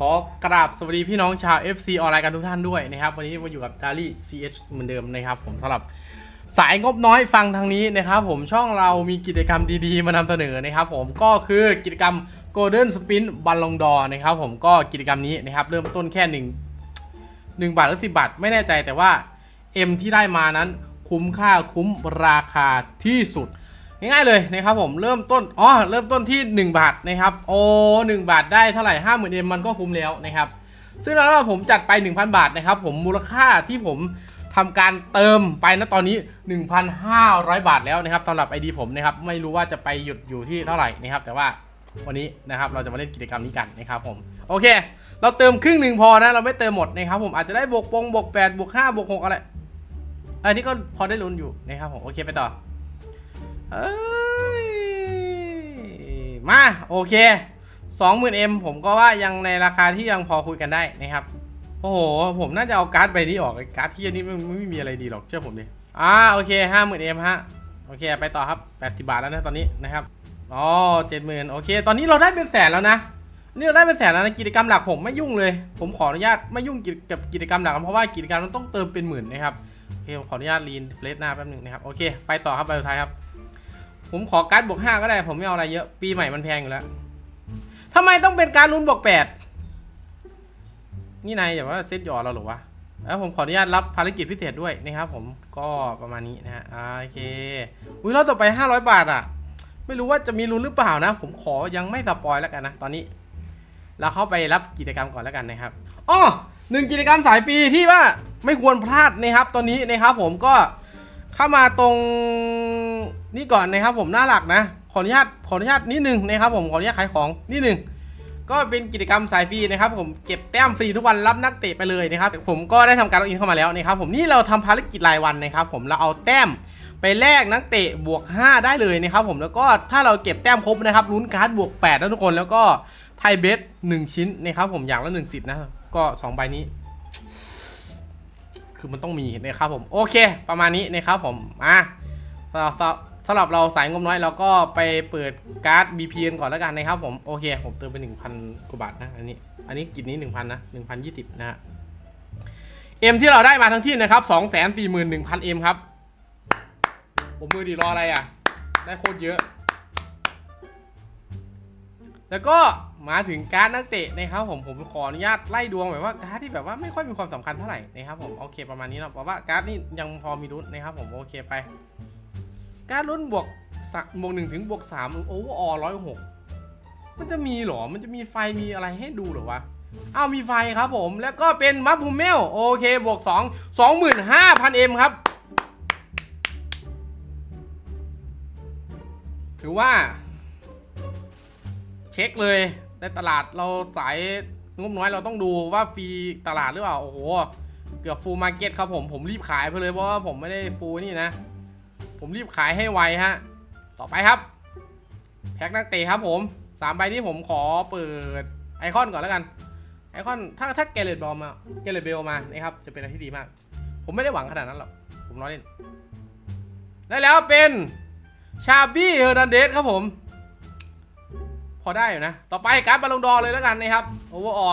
ขอกราบสวัสดีพี่น้องชาว FC ออนไลน์กันทุกท่านด้วยนะครับ วันนี้มาอยู่กับดารี่ CH เหมือนเดิมนะครับผมสำหรับสายงบน้อยฟังทางนี้นะครับผมช่องเรามีกิจกรรมดีๆ มานำเสนอนะครับผมก็คือกิจกรรม Golden Spin บัลลงดอนะครับผมก็กิจกรรมนี้นะครับเริ่มต้นแค่1 1บาทหรือ10บาทไม่แน่ใจแต่ว่า M ที่ได้มานั้นคุ้มค่าคุ้มราคาที่สุด ง่ายๆเลยนะครับผมเริ่มต้นอ๋อเริ่มต้นที่ 1 บาทนะครับโอ้1บาทได้เท่าไหร่5 0,000เอ็มมันก็คุ้มแล้วนะครับซึ่งแล้วผมจัดไป 1,000 บาทนะครับผมมูลค่าที่ผมทำการเติมไปนะตอนนี้ 1,500 บาทแล้วนะครับสำหรับ ID ผมนะครับไม่รู้ว่าจะไปหยุดอยู่ที่เท่าไหร่นะครับแต่ว่าวันนี้นะครับเราจะมาเล่นกิจกรรมนี้กันนะครับผมโอเค เราเติมครึ่งหนึ่งพอนะเราไม่เติมหมดนะครับผมอาจจะได้บวกปงบวก8บวก5บวก6อะไรอันนี้ก็พอได้ลุ้นอยู่นะครับผมโอเคไปต่อ เอ้ยมาโอเค 20,000M ผมก็ว่ายังในราคาที่ยังพอคุยกันได้นะครับ โอ้โห ผมน่าจะเอาการ์ดใบนี้ออกไอ้การ์ดที่อันนี้ไม่ไม่มีอะไรดีหรอกเชื่อผมดิอ่าโอเค 50,000M ฮะโอเคไปต่อครับ 80 บาทแล้วนะตอนนี้นะครับอ๋อ70,000โอเค ตอนนี้เราได้เป็นแสนแล้วนะนี่เราได้เป็นแสนแล้วนะกิจกรรมหลักผมไม่ยุ่งเลย ผมขออนุญาตไม่ยุ่งกับกิจกรรมหลักเพราะว่ากิจกรรมมันต้องเติมเป็นหมื่นนะครับโอเคผมขออนุญาตรีนเฟลชหน้าแป๊บหนึงนะครับโอเค ไปต่อครับใบสุดท้ายครับ ผมขอการ์ดบวกห้าก็ได้ ผมไม่เอาอะไรเยอะ ปีใหม่มันแพงอยู่แล้วทำไมต้องเป็นการลุ้นบวกแปดนี่นายอย่าว่าเซตหยอเราหรอวะแล้วผมขออนุญาตรับภารกิจพิเศษด้วยนะครับผมก็ประมาณนี้นะฮะโอเคอุ้ยรอบต่อไป 500 บาทอะ ไม่รู้ว่าจะมีลุ้นหรือเปล่านะ ผมขอยังไม่สปอยแล้วกันนะ ตอนนี้ เราเข้าไปรับกิจกรรมก่อนแล้วกันนะครับอ๋อหนึ่งกิจกรรมสายฟรีที่ว่าไม่ควรพลาดนะครับตอนนี้นะครับผมก็ เข้ามาตรงนี่ก่อนนะครับผมหน้าหลักนะ ขออนุญาตขออนุญาตนิดนึงนะครับผมขออนุญาตขายของนิดนึงก็เป็นกิจกรรมสายฟรีนะครับผมเก็บแต้มฟรีทุกวันรับนักเตะไปเลยนะครับผมก็ได้ทำการล็อกอินเข้ามาแล้วนะครับผมนี่เราทำภารกิจรายวันนะครับผมเราเอาแต้มไปแลกนักเตะบวก 5 ได้เลยนะครับผมแล้วก็ถ้าเราเก็บแต้มครบนะครับลุ้นการ์ดบวก8นะทุกคนแล้วก็ไทยเบส1ชิ้นนะครับผมอย่างละ1สิทธิ์นะก็ 2 ใบนี้ คือมันต้องมีนะครับผม โอเค ประมาณนี้นะครับผมอะสำหรับเราสายงบน้อยเราก็ไปเปิดการ์ด BPN ก่อนแล้วกันนะครับผม โอเค ผมเติมไป 1,000กว่าบาทนะ อันนี้ อันนี้กิจนี้ 1,000 นะ 1,020 นะฮะเอ็มที่เราได้มาทั้งที่นะครับ 241,000เอ็มครับ ผมมือดีรออะไรอะ ได้โคตรเยอะ แล้วก็ มาถึงการนักเตะนะครับผมผมขออนุญาตไล่ดวงแบบว่าการที่แบบว่าไม่ค่อยมีความสำคัญเท่าไหร่นะครับผมโอเคประมาณนี้เนาะเพราะว่าการดนี่ยังพอมีรุ้นนะครับผมโอเคไป การดลุ้นบวกสบวกหนึ่งถึงบวกสามโอเวอร์ออร้อยหกมันจะมีหรอ มันจะมีไฟมีอะไรให้ดูหรอวะเอ้ามีไฟครับผมแล้วก็เป็นมัฟบูเมลโอเคบวกสองสองหมื่นห้าพันเอ็มครับถือว่า เช็คเลย ในตลาดเราสายงบน้อยเราต้องดูว่าฟรีตลาดหรือเปล่า โอ้โห เกือบฟูลมาร์เก็ตครับผม ผมรีบขายไปเลยเพราะว่าผมไม่ได้ฟูลนี่นะ ผมรีบขายให้ไวฮะ ต่อไปครับ แพ็คนักเตะครับผมสามใบนี้ผมขอเปิดไอคอนก่อนแล้วกัน ไอคอนถ้าถ้าเกเรตบอลมาเกเรตเบลมานะครับ จะเป็นอะไรที่ดีมาก ผมไม่ได้หวังขนาดนั้นหรอก ผมล้อเล่นและแล้วเป็นชาบี้เฮอร์นันเดสครับผม อได้อยู่นะ ต่อไปการ์ดบอลลงดอเลยแล้วกันนะครับโอเวอร์ออ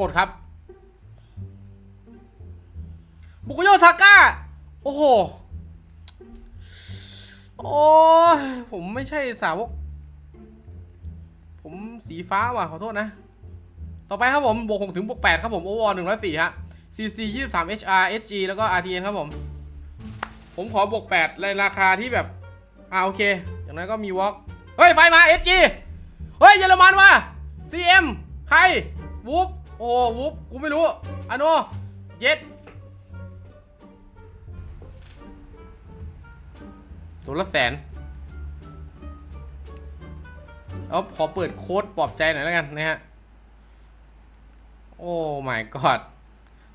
กดครับ บุกโยซาก้า โอ้โห โอ้ผมไม่ใช่สาวก ผมสีฟ้าว่ะ ขอโทษนะ ต่อไปครับผม บวก6ถึงบวก8ครับผมโอเวอร์หนึ่งร้อยสี่ฮะ CC 23 HR HG แล้วก็ RTN ครับผม ผมขอบวก8ในราคาที่แบบ อ่าโอเค อย่างนั้นก็มีวอล์ก เฮ้ยไฟมา SG เฮ้ยเยอรมันว่ะ CM ใครวูฟโอ้วูฟกูไม่รู้อาโนเย็ดตัวละแสนเอาขอเปิดโค้ดปลอบใจหน่อยแล้วกันนะฮะ โอ้ my god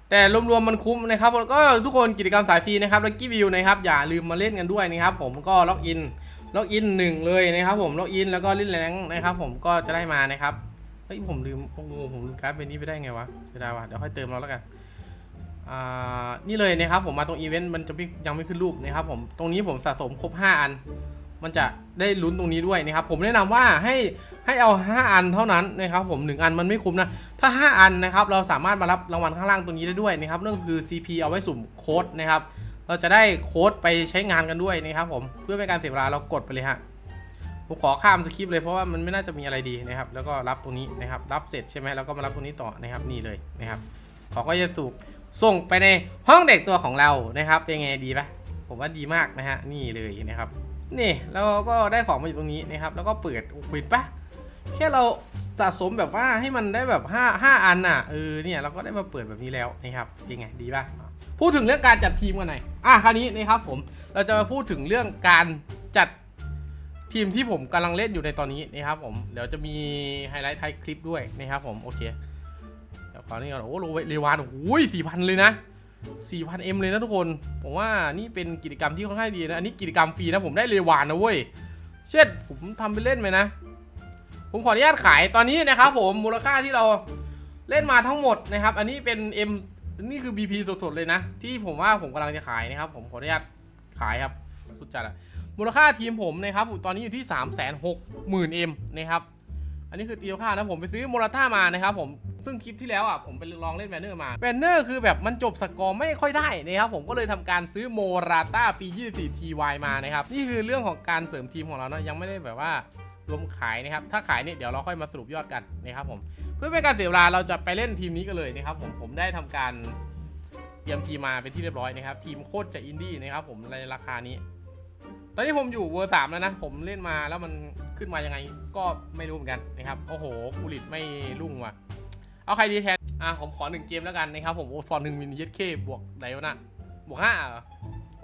แต่รวมๆมันคุ้มนะครับก็ทุกคนกิจกรรมสายฟรีนะครับแล้วกี้วิวนะครับ อย่าลืมมาเล่นกันด้วยนะครับ ผมก็ล็อกอิน ล็อกอินหนึ่งเลยนะครับผมล็อกอินแล้วก็เล่นแรงนะครับ ผมก็จะได้มานะครับเฮ้ยผมลืมโอ้โหผมลืมการ์ดใบนี้ไปได้ไงวะเสียดายว่ะเดี๋ยวค่อยเติมเราแล้วกันอ่านี่เลยนะครับผมมาตรงอีเวนต์มันจะยังไม่ขึ้นรูปนะครับผมตรงนี้ผมสะสมครบ 5 อัน มันจะได้ลุ้นตรงนี้ด้วยนะครับผมแนะนำว่าให้ให้เอา 5 อันเท่านั้นนะครับผม 1 อันมันไม่คุ้มนะถ้า 5 อันนะครับเราสามารถมารับรางวัลข้างล่างตรงนี้ได้ด้วยนะครับนั่นก็คือ CP เอาไว้สุ่มโค้ดนะครับ เราจะได้โค้ดไปใช้งานกันด้วยนะครับผมเพื่อเป็นการเสียเวลาเรากดไปเลยฮะผมขอข้ามสคริปต์เลยเพราะว่ามันไม่น่าจะมีอะไรดีนะครับ แล้วก็รับตรงนี้นะครับ รับเสร็จใช่ไหมแล้วก็มารับตรงนี้ต่อนะครับนี่เลยนะครับเขาก็จะสูกส่งไปในห้องเด็กตัวของเรานะครับ เป็นไงดีปะผมว่าดีมากนะฮะนี่เลยนะครับ นี่แล้วก็ได้ของมาอยู่ตรงนี้นะครับ แล้วก็เปิดปิดปะ แค่เราสะสมแบบว่าให้มันได้แบบ5 5อันน่ะเออเนี่ยเราก็ได้มาเปิดแบบนี้แล้วนะครับเป็นไงดีปะพูดถึงเรื่องการจัดทีมกันหน่อยอะคราวนี้นะครับผมเราจะมาพูดถึงเรื่องการจัดทีมที่ผมกำลังเล่นอยู่ในตอนนี้นะครับผมเดี๋ยวจะมีไฮไลท์ท้ายคลิปด้วยนะครับผมโอเคเดี๋ยวขอนี่ก่อนโอ้โหเรวานโอ้ยสี่พันเลยนะ 4,000M เลยนะทุกคน ผมว่านี่เป็นกิจกรรมที่ค่อนข้างดีนะ อันนี้กิจกรรมฟรีนะ ผมได้เรวานนะเว้ย เช่นผมทำไปเล่นไปนะ ผมขออนุญาตขายตอนนี้นะครับผมมูลค่าที่เราเล่นมาทั้งหมดนะครับ อันนี้เป็น M นี่คือ BP สดๆเลยนะ ที่ผมว่าผมกำลังจะขายนะครับ ผมขออนุญาตขายครับ สุดจัดอะมูลค่าทีมผมนะครับตอนนี้อยู่ที่ 3 6 0 0 0 0 M นะครับ อันนี้คือตีค่านะผมไปซื้อโมราต้ามานะครับผมซึ่งคลิปที่แล้วอะผมไปลองเล่นแบนเนอร์มาแบนเนอร์คือแบบมันจบสกอร์ไม่ค่อยได้นะครับผมก็เลยทำการซื้อโมราต้าปี 24 TY มานะครับ นี่คือเรื่องของการเสริมทีมของเราเนาะยังไม่ได้แบบว่า รวมขายนะครับ ถ้าขายเนี่ยเดี๋ยวเราค่อยมาสรุปยอดกันนะครับผม เพื่อเป็นการเสียเวลาเราจะไปเล่นทีมนี้กันเลยนะครับผมผมได้ทำการเตรียมทีมมาเป็นที่เรียบร้อยนะครับ ทีมโคตรจะอินดี้นะครับ ผมในราคานี้ ตอนนี้ผมอยู่เวอร์สามแล้วนะ ผมเล่นมาแล้วมันขึ้นมายังไงก็ไม่รู้เหมือนกันนะครับโอ้โหกูริตไม่รุ่งว่ะเอาใครดีแทนอะผมขอหนึ่งเกมแล้วกันนะครับผมโอ้ซอนหนึ่งมินิเยสเคบวกไหนวนะบวกห้า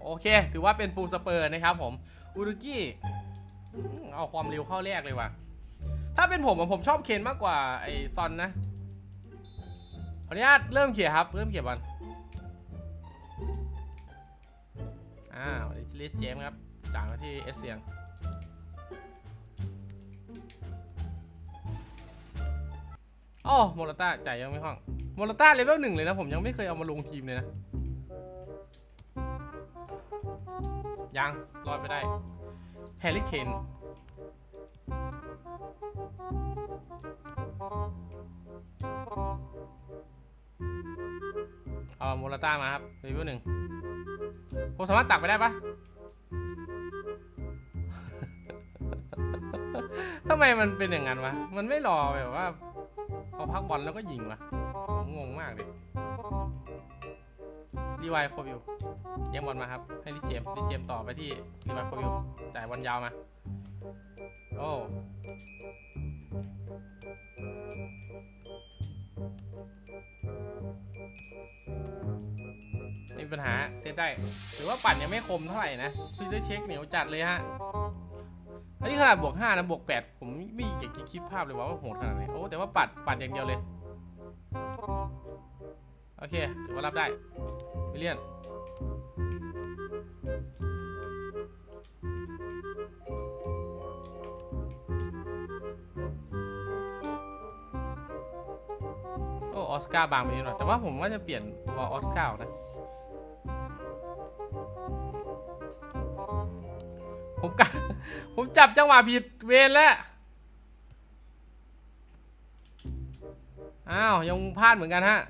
โอเค ถือว่าเป็นฟูลสเปอร์นะครับผมอุรุกี้ เอาความเร็วเข้าแรกเลยว่ะ ถ้าเป็นผมผมชอบเคนมากกว่าไอซอนนะ ขออนุญาตเริ่มเขียครับ เริ่มเขียบอลอ่าลิสเจมครับจ่ายมาที่เอสเซียงโอ้โมราต้าจ่ายยังไม่ห้องโมราต้าเลเวลหนึ่งเลยนะ ผมยังไม่เคยเอามาลงทีมเลยนะ ยัง รอดไม่ได้ แฮร์รี่เคนเอาโมราต้ามาครับเลเวหนึ่งผมสามารถตักไปได้ปะทำไมมันเป็นอย่างนั้นวะ มันไม่รอแบบว่าพอพักบอลแล้วก็ยิงวะงงมากเลย รีไวโควิวเลี้ยงบอลมาครับ ให้ลิเจมลิเจมต่อไปที่รีไวโควิวจ่ายบอลยาวมา โอ้ไม่มีปัญหาเซตได้ถือว่าปั่นยังไม่คมเท่าไหร่นะฟิลเตอร์เช็คเหนียวจัดเลยฮะอันนี้ขนาดบวก 5 นะ บวก 8 ผมไม่อยากคิดภาพเลยว่าว่าโหดขนาดไหนโอ้แต่ว่าปัดปัดอย่างเดียวเลย โอเคถือว่ารับได้วิลเลียนโอ้ออสการ์บางไปนิดหน่อยแต่ว่าผมว่าจะเปลี่ยนตัวออสการ์นะผมกผมจับจังหวะผิดเวรแล้วอ้าว ยังพลาดเหมือนกันฮะ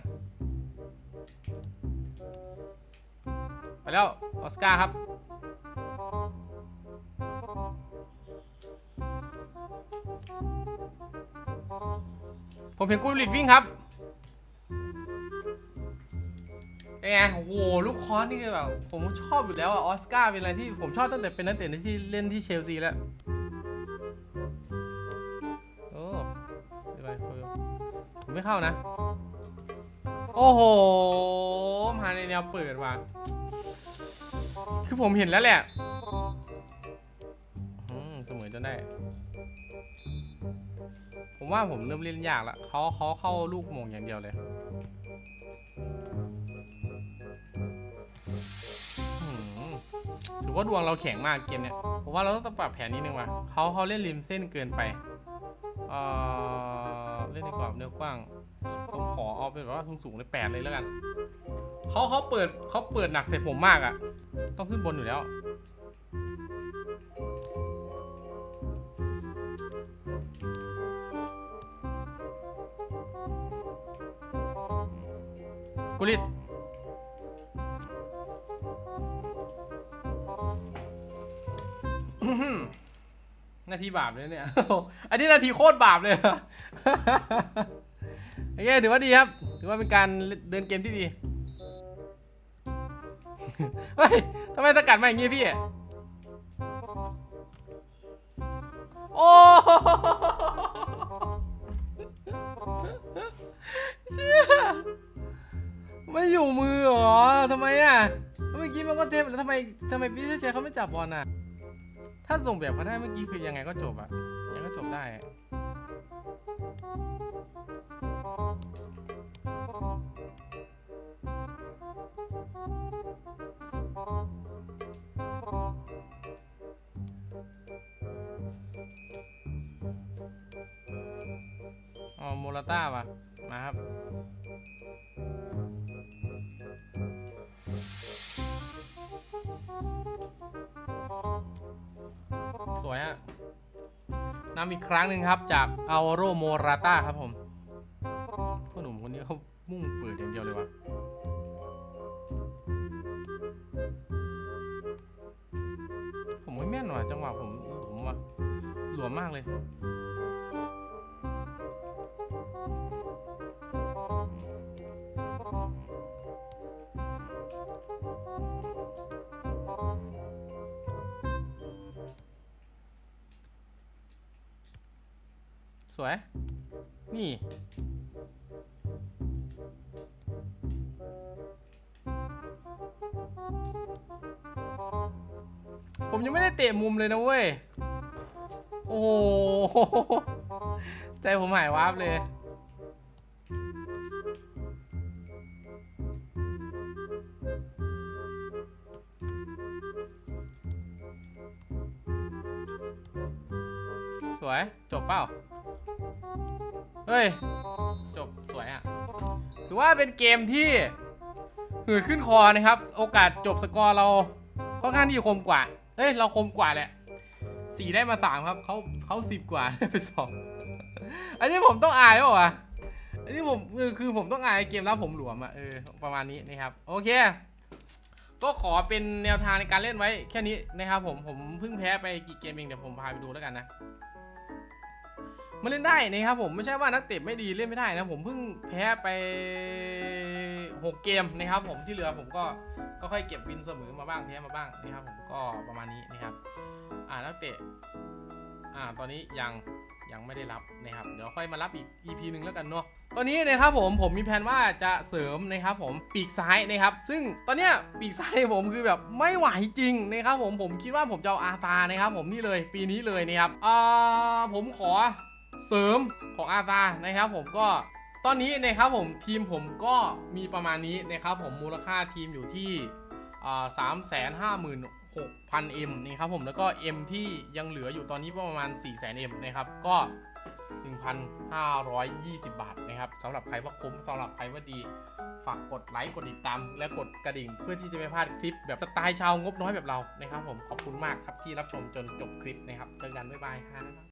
แล้วออสการ์ครับ ผมเห็นกุลิตวิ่งครับเป็นไงโอ้โหลูกคอสนี่คือแบบผมชอบอยู่แล้วอะออสการ์เป็นอะไรที่ผมชอบตั้งแต่เป็นนักเตะที่เล่นที่เชลซีแล้วโอ้ไม่ไปคุยผมไม่เข้านะ โอ้โหมาในแนวเปิดว่ะ คือผมเห็นแล้วแหละอืมเสมอจนได้ ผมว่าผมเริ่มเล่นยากละเขาเขาเข้าลูกมงอย่างเดียวเลยถือว่าดวงเราแข็งมากเกมเนี้ยผมว่าเราต้องปรับแผนนิดนึงว่ะเขาเขาเล่นริมเส้นเกินไป เออเล่นในกรอบเนื้อกว้าง ผมขอเอาเป็นแบบว่าสูงๆเลยแปดเลยแล้วกัน เขาเขาเปิดเขาเปิดหนักใส่ผมมากอะ่ะ ต้องขึ้นบนอยู่แล้ว กุลิตนาทีบาปเลยเนี่ย อันนี้นาทีโคตรบาปเลยโอเคถือว่าดีครับ ถือว่าเป็นการเดินเกมที่ดี เฮ้ยทำไมสกัดมาอย่างงี้พี่ โอ้เชี่ยไม่อยู่มือเหรอทำไมอะเมื่อกี้มันก็เทปแล้วทำไมทำไมพี่เชยเขาไม่จับบอลอะ ถ้าส่งแบบเขาได้เมื่อกี้คือยังไงก็จบอะยังไงก็จบได้ โมราต้าว่ะ มาครับ สวยฮะนำอีกครั้งหนึ่งครับจากอัลโรโมราต้าครับผม สวย นี่ ผมยังไม่ได้เตะมุมเลยนะเว้ย โอ้โห ใจผมหายวาบเลยสวยจบเปล่า เฮ้ย จบสวยอะถือว่าเป็นเกมที่หืดขึ้นคอนะครับ โอกาสจบสกอร์เราค่อนข้างที่จะคมกว่าเอ้ย เราคมกว่าแหละสี่ได้มาสามครับเขาเขาสิบกว่าได้ไปสองอันนี้ผมต้องอายเปล่าวะอันนี้ผมคือคือผมต้องอายเกมแล้วผมหลวมอะเออประมาณนี้นะครับ โอเค ก็ขอเป็นแนวทางในการเล่นไว้แค่นี้นะครับผมผมเพิ่งแพ้ไปกี่เกมเองเดี๋ยวผมพาไปดูแล้วกันนะ มันเล่นได้นะครับผมไม่ใช่ว่านักเตะไม่ดีเล่นไม่ได้นะผมเพิ่งแพ้ไป 6 เกมนะครับผมที่เหลือผมก็ก็ค่อยเก็บวินเสมอมาบ้างแพ้มาบ้างนะครับผมก็ประมาณนี้นะครับอ่านักเตะอ่าตอนนี้ยังยังไม่ได้รับนะครับเดี๋ยวค่อยมารับอีก EP หนึ่งแล้วกันเนาะตอนนี้นะครับผมผมมีแผนว่าจะเสริมนะครับผมปีกซ้ายนะครับซึ่งตอนเนี้ยปีกซ้ายผมคือแบบไม่ไหวจริงนะครับผมผมคิดว่าผมจะเอาอาตานะครับผมนี่เลยปีนี้เลยนะครับอ่าผมขอ เสริมของอาซานะครับผมก็ตอนนี้นะครับผมทีมผมก็มีประมาณนี้นะครับผมมูลค่าทีมอยู่ที่สามแสนห้าหมื่นหกพันเอ็มนี่ครับผมแล้วก็ M ที่ยังเหลืออยู่ตอนนี้ประมาณ 4 0 0 0 0 0 M นะครับก็ 1,520 บาทนะครับสำหรับใครว่าคุ้มสำหรับใครว่าดี ฝากกดไลค์กดติดตาม และกดกระดิ่ง เพื่อที่จะไม่พลาดคลิปแบบสไตล์ชาวงบน้อยแบบเรานะครับผมขอบคุณมากครับที่รับชมจนจบคลิปนะครับเจอกันบ๊ายบายครับ